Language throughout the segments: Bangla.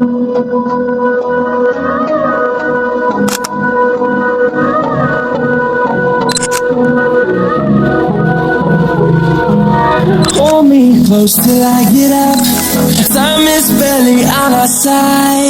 Hold me close till I get up. Time is barely on our side.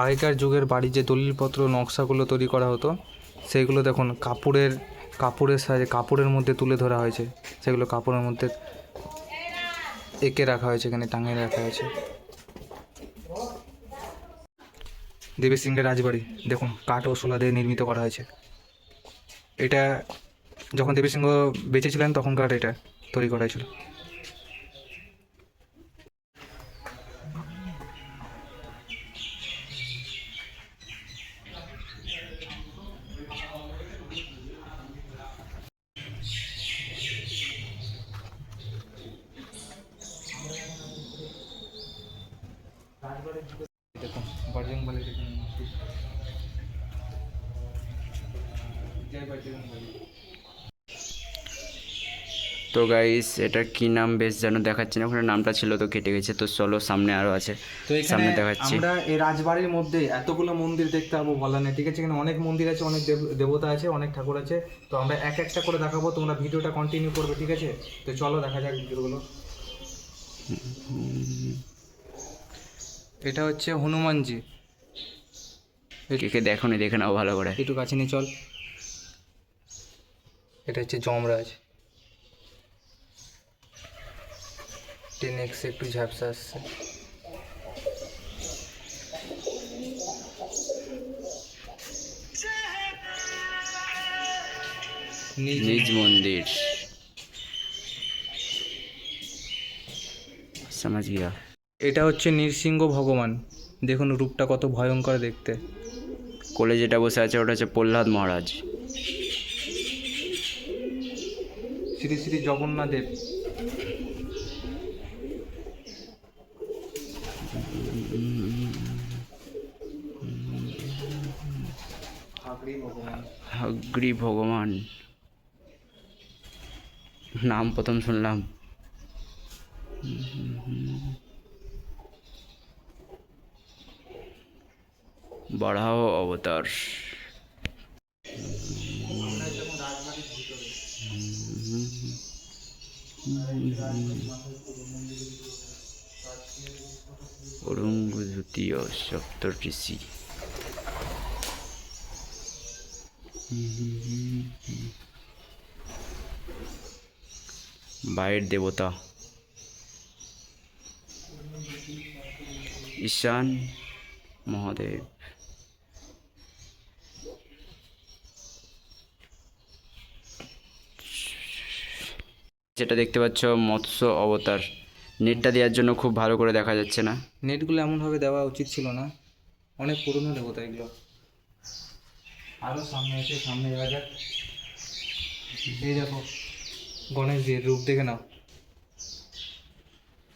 আগেকার যুগের বাড়ি যে দলিলপত্র, নকশাগুলো তৈরি করা হতো সেইগুলো দেখুন কাপড়ের কাপড়ের সাহায্যে কাপড়ের মধ্যে তুলে ধরা হয়েছে। সেগুলো কাপড়ের মধ্যে এঁকে রাখা হয়েছে, এখানে টাঙিয়ে রাখা হয়েছে। দেবী সিংহের রাজবাড়ি। দেখুন, কাঠ ও শোলা দিয়ে নির্মিত করা হয়েছে। এটা যখন দেবী সিংহ বেঁচে ছিলেন তখনকার এটা তৈরি করা হয়েছিল। তো গাইস এটা কি নাম বেশ যেন দেখাচ্ছে না ওখানে নামটা ছিল তো কেটে গেছে তো চলো সামনে আরও আছে। তো সামনে দেখাচ্ছি। আমরা এই রাজবাড়ির মধ্যে এতগুলো মন্দির দেখতে পাবো বলা নেই ঠিক আছে? এখানে অনেক মন্দির আছে অনেক দেব- দেবতা আছে অনেক ঠাকুর আছে। তো আমরা এক একটা করে দেখাবো তোমরা ভিডিওটা কন্টিনিউ করবে ঠিক আছে? তো চলো দেখা যাক ভিডিওগুলো। এটা হচ্ছে হনুমানজি। কে কে দেখো নি দেখে নাও ভালো করে। একটু কাছে নিয়ে চল। এটা হচ্ছে যমরাজ। টেন এক্স একটু ঝাপসা আসছে। নিজ মন্দির। সমাজ গিয়া। এটা হচ্ছে নৃসিংহ ভগবান। দেখুন রূপটা কত ভয়ঙ্কর দেখতে। কোলে যেটা বসে আছে ওটা হচ্ছে প্রহ্লাদ মহারাজ। শ্রী শ্রী জগন্নাথ দেব। হাগড়ি ভগবান। নাম প্রথম শুনলাম। বাড়াও অবতার। অরঙ্গ দ্বিতীয় সপ্তর্ষি বাইরের দেবতা ঈশান মহাদেব যেটা দেখতে পাচ্ছ মৎস্য অবতার। নেটটা দেওয়ার জন্য খুব ভালো করে দেখা যাচ্ছে না। নেটগুলো এমনভাবে দেওয়া উচিত ছিল না। অনেক পুরনো দেবতা এগুলো। আরও সামনে আছে সামনে যাওয়া যাক। এই দেখো, গণেশজির রূপ দেখে নাও।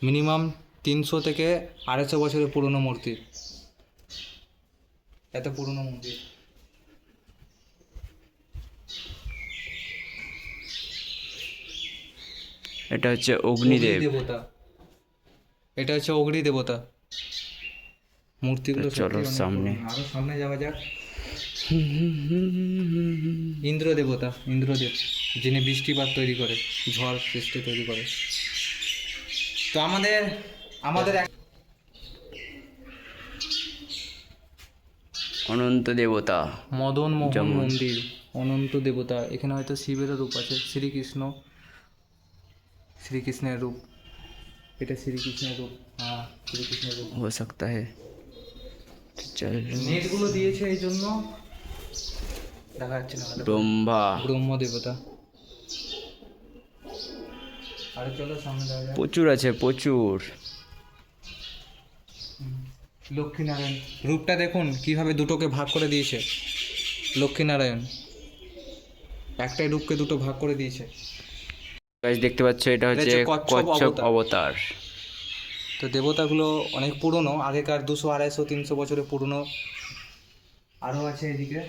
মিনিমাম তিনশো থেকে আড়াইশো বছরের পুরনো মূর্তি। এত পুরনো মন্দির এটা হচ্ছে অগ্নিদেব দেবতা। এটা হচ্ছে অগ্নি দেবতা। মূর্তিগুলো চলো সামনে। আরও সামনে যাওয়া যাক। ইন্দ্র দেবতা ইন্দ্রদেব যিনি বৃষ্টিপাত তৈরি করে ঝড় সৃষ্টি তৈরি করে। তো আমাদের আমাদের অনন্ত দেবতা। মদন মোহন মন্দির অনন্ত দেবতা। এখানে হয়তো শিবেরও রূপ আছে। শ্রীকৃষ্ণ শ্রীকৃষ্ণের রূপ এটা শ্রীকৃষ্ণের রূপ হ্যাঁ শ্রীকৃষ্ণের রূপ हो सकता है चल নেটগুলো দিয়েছে এই জন্য দেখা যাচ্ছে না ভালো। ब्रह्मा ব্রহ্ম দেবতা আরে চলো সামনে যাওয়া যাক। প্রচুর আছে প্রচুর লক্ষ্মীনারায়ণ রূপটা দেখুন কিভাবে দুটোকে ভাগ করে দিয়েছে লক্ষ্মীনারায়ণ একটাই রূপকে দুটো ভাগ করে দিয়েছে গাইস দেখতে পাচ্ছ এটা হচ্ছে কচ্ছপ অবতার। তো দেবতাগুলো অনেক পুরনো আগেকার দুশো আড়াইশো তিনশো বছরের পুরনো। আরও আছে এদিকে।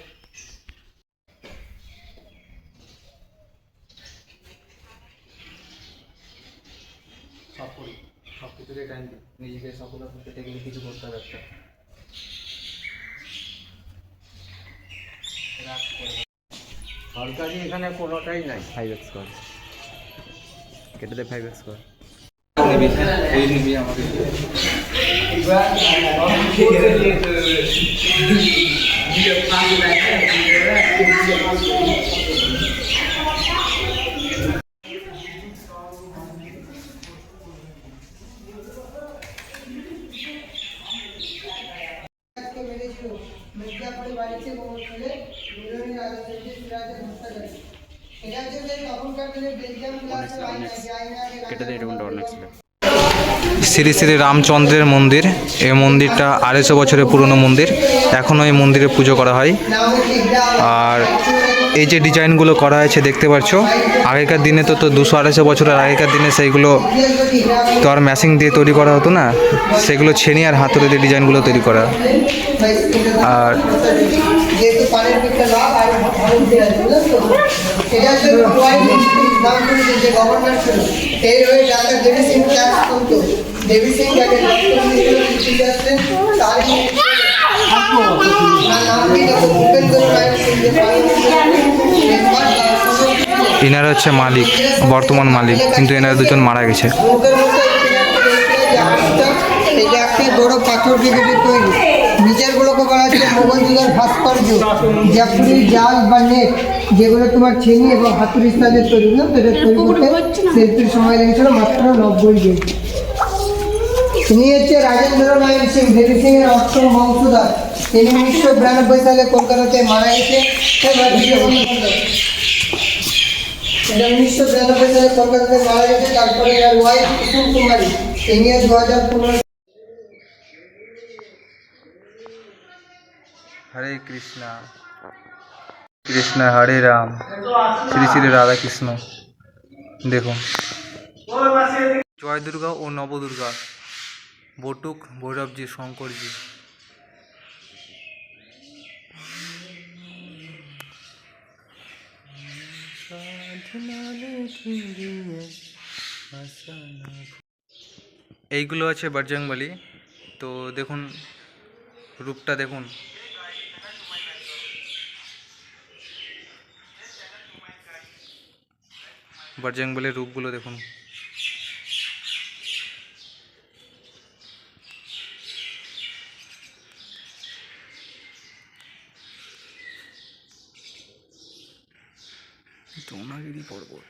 সব করি সব কিছুতে টাইম দিই। নিজেকে সফলতা পেতে গেলে কিছু করতে হবে একটা। সরকারি এখানে কোনোটাই নাই। ফাইভ এক্স কর কেটে দে ফাইভ এক্স কর আমাকে শ্রী শ্রী রামচন্দ্রের মন্দির, এই মন্দিরটা আড়াইশো বছরের পুরনো মন্দির। এখনও এই মন্দিরে পুজো করা হয়। আর এই যে ডিজাইনগুলো করা হয়েছে দেখতে পাচ্ছ? আগেকার দিনে তো তো দুশো আড়াইশো বছরের আগেকার দিনে সেইগুলো তো আর ম্যাশিং দিয়ে তৈরি করা হতো না। সেগুলো ছেনি আর হাতুড়ি দিয়ে ডিজাইনগুলো তৈরি করা। আর দেবী সিং যাকে তার নাম কি ভূপেন্দ্র রায় সিং এনারা হচ্ছে মালিক, বর্তমান মালিক, কিন্তু এনারা দুজন মারা গেছে। বড় পাথর দিয়ে তৈরি জাল বা নেট যেগুলো তোমার ছেনি এবং হাতুড়ির সাথে তৈরি না সেটা তৈরি করতে শিল্পীর সময় লেগেছিল মাত্র নব্বই দিন তিনি হচ্ছে রাজেন্দ্র নারায়ণ সিং দেবী সিং এর অষ্টম বংশধর। তিনি উনিশশো বিরানব্বই সালে কলকাতাতে মারা গেছে। উনিশশো বিরানব্বই সালে কলকাতাতে মারা গেছে, তারপরে হরে কৃষ্ণ। কৃষ্ণ হরে রাম। শ্রী শ্রী রাধা কৃষ্ণ দেখুন। জয় দুর্গা ও নবদুর্গা, বটুক, ভৈরবজি, শঙ্করজি। এইগুলো আছে বারজাংবালি। তো দেখুন রূপটা দেখুন। বারজাংবালির রূপগুলো দেখুন। দ্রোণাগিরি পর্বত।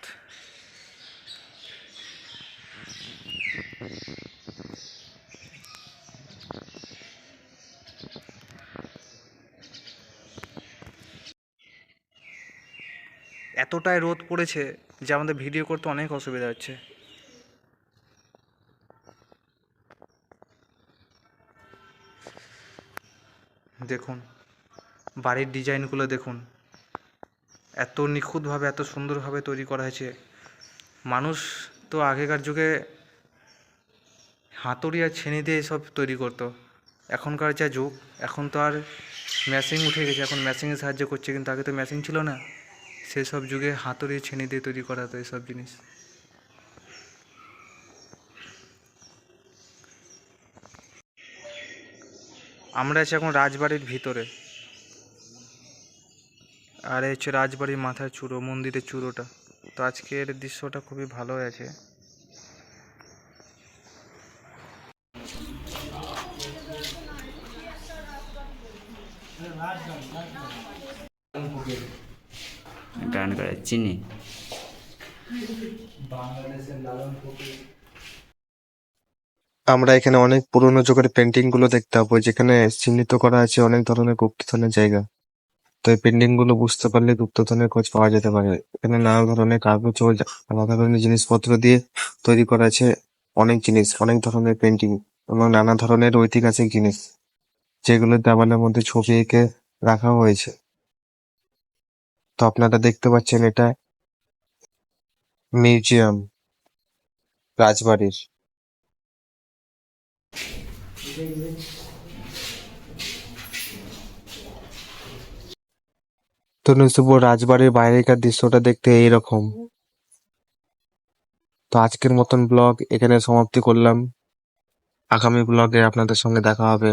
এতটাই রোদ পড়েছে যে আমাদের ভিডিও করতে অনেক অসুবিধা হচ্ছে। দেখুন, বাড়ির ডিজাইনগুলো দেখুন। এত নিখুঁতভাবে, এত সুন্দরভাবে তৈরি করা হয়েছে। মানুষ তো আগেকার যুগে হাতুড়ি আর ছেনি দিয়ে সব তৈরি করতো। এখনকার যা যুগ, এখন তো আর মেশিন উঠে গেছে। এখন মেশিনের সাহায্য করছে, কিন্তু আগে তো মেশিন ছিল না। সেসব যুগে হাতুড়ি, ছেনি দিয়ে তৈরি করা হতো এসব জিনিস। আমরা আছি এখন রাজবাড়ির ভিতরে। আর এই হচ্ছে রাজবাড়ির মাথার চূড়ো মন্দিরের চূড়োটা। তো আজকের দৃশ্যটা খুবই ভালো আছে গান করে চিনি। বাংলাদেশের লালন ফকির আমরা এখানে অনেক পুরোনো যুগের পেন্টিংগুলো দেখতে পাবো যেখানে চিহ্নিত করা আছে অনেক ধরনের গুপ্তধনের জায়গা। তো এই পেন্টিংগুলো বুঝতে পারলে গুপ্তধনের খোঁজ পাওয়া যেতে পারে। এখানে নানা ধরনের কাগজ ও নানা ধরনের জিনিসপত্র দিয়ে তৈরি করা আছে অনেক জিনিস, অনেক ধরনের পেন্টিং এবং নানা ধরনের ঐতিহাসিক জিনিস, যেগুলো দেওয়ালের মধ্যে ছবি এঁকে রাখা হয়েছে। তো আপনারা দেখতে পাচ্ছেন এটা মিউজিয়াম, রাজবাড়ির। তো নসিবুর রাজবাড়ির বাইরেকার দৃশ্যটা দেখতে এইরকম। তো আজকের মতন ব্লগ এখানে সমাপ্তি করলাম। আগামী ব্লগে আপনাদের সঙ্গে দেখা হবে।